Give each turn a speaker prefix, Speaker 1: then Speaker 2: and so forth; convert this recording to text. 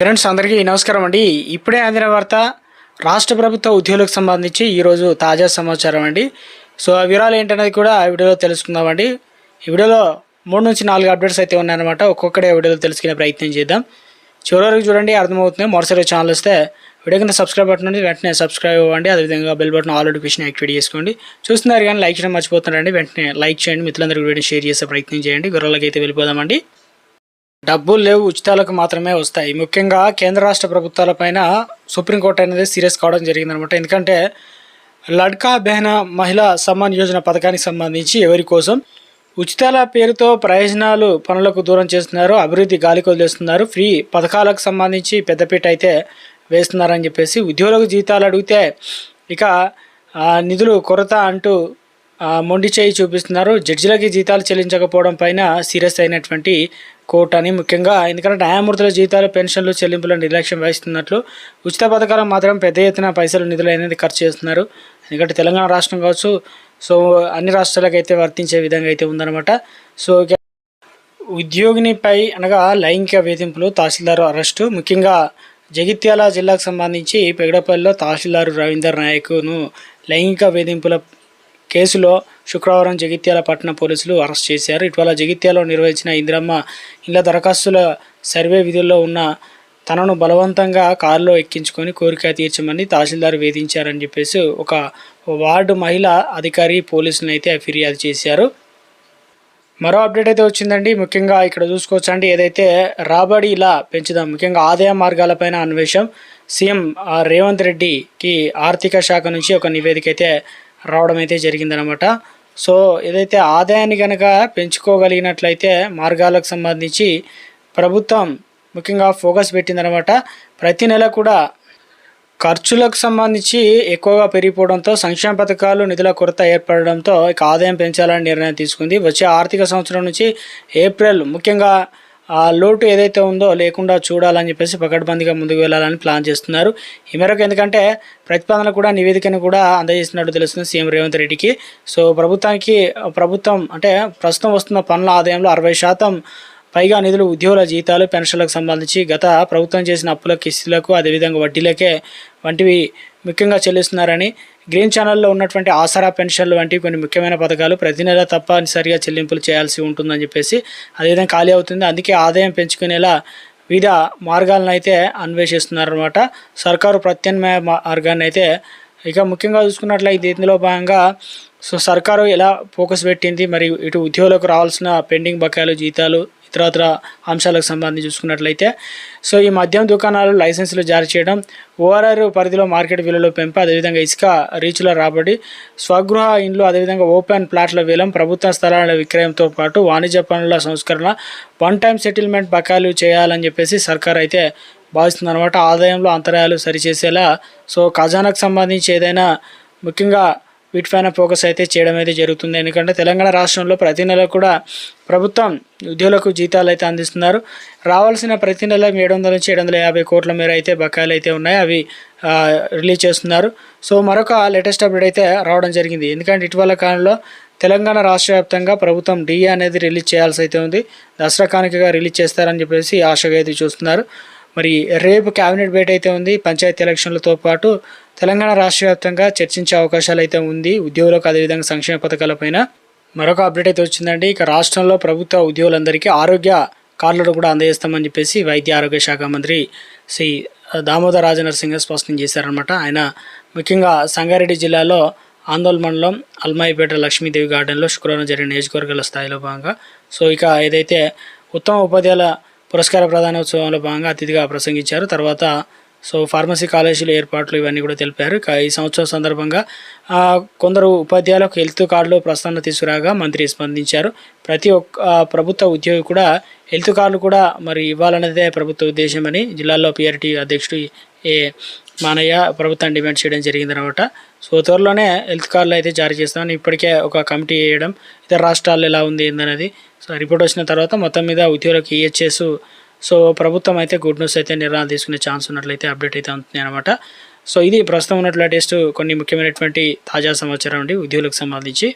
Speaker 1: Friends అందరికీ నమస్కారం అండి. ఇప్పుడే అందిన వార్త రాష్ట్ర ప్రభుత్వ ఉద్యోగులకు సంబంధించి ఈరోజు తాజా సమాచారం అండి. సో ఆ వివరాలు ఏంటనేది కూడా ఆ వీడియోలో తెలుసుకుందామండి ఈ వీడియోలో మూడు నుంచి నాలుగు అప్డేట్స్ అయితే ఉన్నాయన్నమాట. ఒక్కొక్కడే వీడియోలో తెలుసుకునే ప్రయత్నం చేద్దాం. చివరి వరకు చూడండి అర్థమవుతుంది. మరోసారి ఛానల్ వస్తే వీడియో కింద సబ్స్క్రైబ్ బటన్ ఉంది. వెంటనే సబ్స్క్రైబ్ అవ్వండి. అదేవిధంగా bell button all notification activate చేసుకోండి. చూస్తున్నారు కానీ లైక్ చేయడం మర్చిపోతున్నారండి. వెంటనే లైక్ చేయండి. మిత్రులందరికీ వీడియో షేర్ చేసే ప్రయత్నం చేయండి. వివరాలకి అయితే వెళ్ళిపోదామండి. డబ్బులు లేవు ఉచితాలకు మాత్రమే వస్తాయి. ముఖ్యంగా కేంద్ర రాష్ట్ర ప్రభుత్వాలపైన సుప్రీంకోర్టు అనేది సీరియస్ కావడం జరిగిందనమాట. ఎందుకంటే లడ్కా బెహనా మహిళా సమ్మాన్ యోజన పథకానికి సంబంధించి ఎవరి కోసం ఉచితాల పేరుతో ప్రయోజనాలు పనులకు దూరం చేస్తున్నారు అభివృద్ధి గాలికి వదిలేస్తున్నారు ఫ్రీ పథకాలకు సంబంధించి పెద్దపీట అయితే వేస్తున్నారని చెప్పేసి ఉద్యోగులకు జీతాలు అడిగితే ఇక నిధులు కొరత అంటూ మొండి చేయి చూపిస్తున్నారు. జడ్జిలకి జీతాలు చెల్లించకపోవడం పైన సీరియస్ అయినటువంటి కోర్టు అని ముఖ్యంగా ఎందుకంటే న్యాయమూర్తుల జీతాలు పెన్షన్లు చెల్లింపుల నిర్లక్ష్యం వహిస్తున్నట్లు ఉచిత పథకాలకు మాత్రం పెద్ద ఎత్తున పైసలు నిధులు అనేది ఖర్చు చేస్తున్నారు. ఎందుకంటే తెలంగాణ రాష్ట్రం కావచ్చు సో అన్ని రాష్ట్రాలకు అయితే వర్తించే విధంగా అయితే ఉందన్నమాట. సో ఉద్యోగినిపై అనగా లైంగిక వేధింపులు తహసీల్దారు అరెస్టు ముఖ్యంగా జగిత్యాల జిల్లాకు సంబంధించి పెగడపల్లిలో తహసీల్దారు రవీందర్ నాయక్ను లైంగిక వేధింపుల కేసులో శుక్రవారం జగిత్యాల పట్టణ పోలీసులు అరెస్ట్ చేశారు. ఇటీవల జగిత్యాలలో నిర్వహించిన ఇందిరమ్మ ఇళ్ళ దరఖాస్తుల సర్వే విధుల్లో ఉన్న తనను బలవంతంగా కారులో ఎక్కించుకొని కోరిక తీర్చమని తహసీల్దార్ వేధించారని చెప్పేసి ఒక వార్డు మహిళ అధికారి పోలీసులను అయితే ఫిర్యాదు చేశారు. మరో అప్డేట్ అయితే వచ్చిందండి. ముఖ్యంగా ఇక్కడ చూసుకోవచ్చు అండి ఏదైతే రాబడి ఇలా పెంచుదాం ముఖ్యంగా ఆదాయ మార్గాలపైన అన్వేషం సీఎం రేవంత్ రెడ్డికి ఆర్థిక శాఖ నుంచి ఒక నివేదిక అయితే రావడం అయితే జరిగిందనమాట. సో ఏదైతే ఆదాయాన్ని కనుక పెంచుకోగలిగినట్లయితే మార్గాలకు సంబంధించి ప్రభుత్వం ముఖ్యంగా ఫోకస్ పెట్టిందనమాట. ప్రతి నెల కూడా ఖర్చులకు సంబంధించి ఎక్కువగా పెరిగిపోవడంతో సంక్షేమ పథకాలు నిధుల కొరత ఏర్పడడంతో ఇక ఆదాయం పెంచాలని నిర్ణయం తీసుకుంది. వచ్చే ఆర్థిక సంవత్సరం నుంచి ఏప్రిల్ ముఖ్యంగా ఆ లోటు ఏదైతే ఉందో లేకుండా చూడాలని చెప్పేసి పకడ్బందీగా ముందుకు వెళ్ళాలని ప్లాన్ చేస్తున్నారు. ఈ మేరకు ఎందుకంటే ప్రతిపాదన కూడా నివేదికను కూడా అందజేసినట్టు తెలుస్తుంది సీఎం రేవంత్ రెడ్డికి. సో ప్రభుత్వానికి ప్రభుత్వం అంటే ప్రస్తుతం వస్తున్న పనుల ఆదాయంలో అరవై శాతం పైగా నిధులు ఉద్యోగుల జీతాలు పెన్షన్లకు సంబంధించి గత ప్రభుత్వం చేసిన అప్పుల కిస్తులకు అదేవిధంగా వడ్డీలకే వంటివి ముఖ్యంగా చెల్లిస్తున్నారని గ్రీన్ ఛానల్లో ఉన్నటువంటి ఆసరా పెన్షన్లు వంటి కొన్ని ముఖ్యమైన పథకాలు ప్రతి నెల తప్పనిసరిగా చెల్లింపులు చేయాల్సి ఉంటుందని చెప్పేసి అదేవిధంగా ఖాళీ అవుతుంది. అందుకే ఆదాయం పెంచుకునేలా వివిధ మార్గాలను అయితే అన్వేషిస్తున్నారన్నమాట. సర్కారు ప్రత్యామ్నాయ మార్గాన్ని అయితే ఇక ముఖ్యంగా చూసుకున్నట్లయితే ఇందులో భాగంగా సో సర్కారు ఎలా ఫోకస్ పెట్టింది మరియు ఇటు ఉద్యోగులకు రావాల్సిన పెండింగ్ బకాయిలు జీతాలు ఇతరత్ర అంశాలకు సంబంధించి చూసుకున్నట్లయితే. సో ఈ మద్యం దుకాణాలు లైసెన్సులు జారీ చేయడం ఓఆర్ఆర్ పరిధిలో మార్కెట్ విలువలో పెంపు అదేవిధంగా ఇసుక రీచ్ల రాబడి స్వగృహ ఇండ్లు అదేవిధంగా ఓపెన్ ప్లాట్ల వేలం ప్రభుత్వ స్థలాల విక్రయంతో పాటు వాణిజ్య పనుల సంస్కరణ వన్ టైం సెటిల్మెంట్ బకాయిలు చేయాలని చెప్పేసి సర్కార్ అయితే భావిస్తుంది అనమాట ఆదాయంలో అంతరాయాలు సరిచేసేలా సో ఖజానాకు సంబంధించి ఏదైనా ముఖ్యంగా వీటిపైన ఫోకస్ అయితే చేయడం అయితే జరుగుతుంది. ఎందుకంటే తెలంగాణ రాష్ట్రంలో ప్రతి నెల కూడా ప్రభుత్వం ఉద్యోగులకు జీతాలు అయితే అందిస్తున్నారు. రావాల్సిన ప్రతి నెల ఏడు వందల నుంచి ఏడు వందల యాభై కోట్ల మేర అయితే బకాయిలు అయితే ఉన్నాయి. అవి రిలీజ్ చేస్తున్నారు. సో మరొక లేటెస్ట్ అప్డేట్ అయితే రావడం జరిగింది. ఎందుకంటే ఇటీవల కాలంలో తెలంగాణ రాష్ట్ర వ్యాప్తంగా ప్రభుత్వం డిఏ అనేది రిలీజ్ చేయాల్సి అయితే ఉంది. దసరా కానుకగా రిలీజ్ చేస్తారని చెప్పేసి ఆశగా అయితే చూస్తున్నారు. మరి రేపు కేబినెట్ భేటీ అయితే ఉంది. పంచాయతీ ఎలక్షన్లతో పాటు తెలంగాణ రాష్ట్ర వ్యాప్తంగా చర్చించే అవకాశాలు అయితే ఉంది. ఉద్యోగులకు అదేవిధంగా సంక్షేమ పథకాలపైన మరొక అప్డేట్ అయితే వచ్చిందండి. ఇక రాష్ట్రంలో ప్రభుత్వ ఉద్యోగులందరికీ ఆరోగ్య కార్డులు కూడా అందజేస్తామని చెప్పేసి వైద్య ఆరోగ్య శాఖ మంత్రి శ్రీ దామోదర్ రాజనరసింహ స్పష్టం చేశారనమాట ఆయన ముఖ్యంగా సంగారెడ్డి జిల్లాలో ఆందోళన మండలం అల్మాయిపేట లక్ష్మీదేవి గార్డెన్లో శుక్రవారం జరిగిన నియోజకవర్గాల స్థాయిలో భాగంగా సో ఇక ఏదైతే ఉత్తమ ఉపాధ్యాయుల పురస్కార ప్రధానోత్సవంలో భాగంగా అతిథిగా ప్రసంగించారు. తర్వాత సో ఫార్మసీ కాలేజీల ఏర్పాట్లు ఇవన్నీ కూడా తెలిపారు. ఈ సంవత్సరం సందర్భంగా కొందరు ఉపాధ్యాయులకు హెల్త్ కార్డులు ప్రస్తావన తీసుకురాగా మంత్రి స్పందించారు. ప్రతి ఒక్క ప్రభుత్వ ఉద్యోగి కూడా హెల్త్ కార్డులు కూడా మరి ఇవ్వాలన్నదే ప్రభుత్వ ఉద్దేశమని జిల్లాలో పిఆర్టీ అధ్యక్షుడు ఏ మానయ్య ప్రభుత్వం డిమాండ్ చేయడం జరిగిందనమాట. సో త్వరలోనే హెల్త్ కార్డులు అయితే జారీ చేస్తామని ఇప్పటికే ఒక కమిటీ వేయడం ఇతర రాష్ట్రాల్లో ఎలా ఉంది ఏందనేది సో రిపోర్ట్ వచ్చిన తర్వాత మొత్తం మీద ఉద్యోగులకు ఈహెచ్ఎస్ సో ప్రభుత్వం అయితే గుడ్ న్యూస్ అయితే నిర్ణయాలు తీసుకునే ఛాన్స్ ఉన్నట్లయితే అప్డేట్ అయితే ఉంటుంది అనమాట సో ఇది ప్రస్తుతం ఉన్నట్లు లేటెస్ట్ కొన్ని ముఖ్యమైనటువంటి తాజా సమాచారం అండి. ఉద్యోగులకు సంబంధించి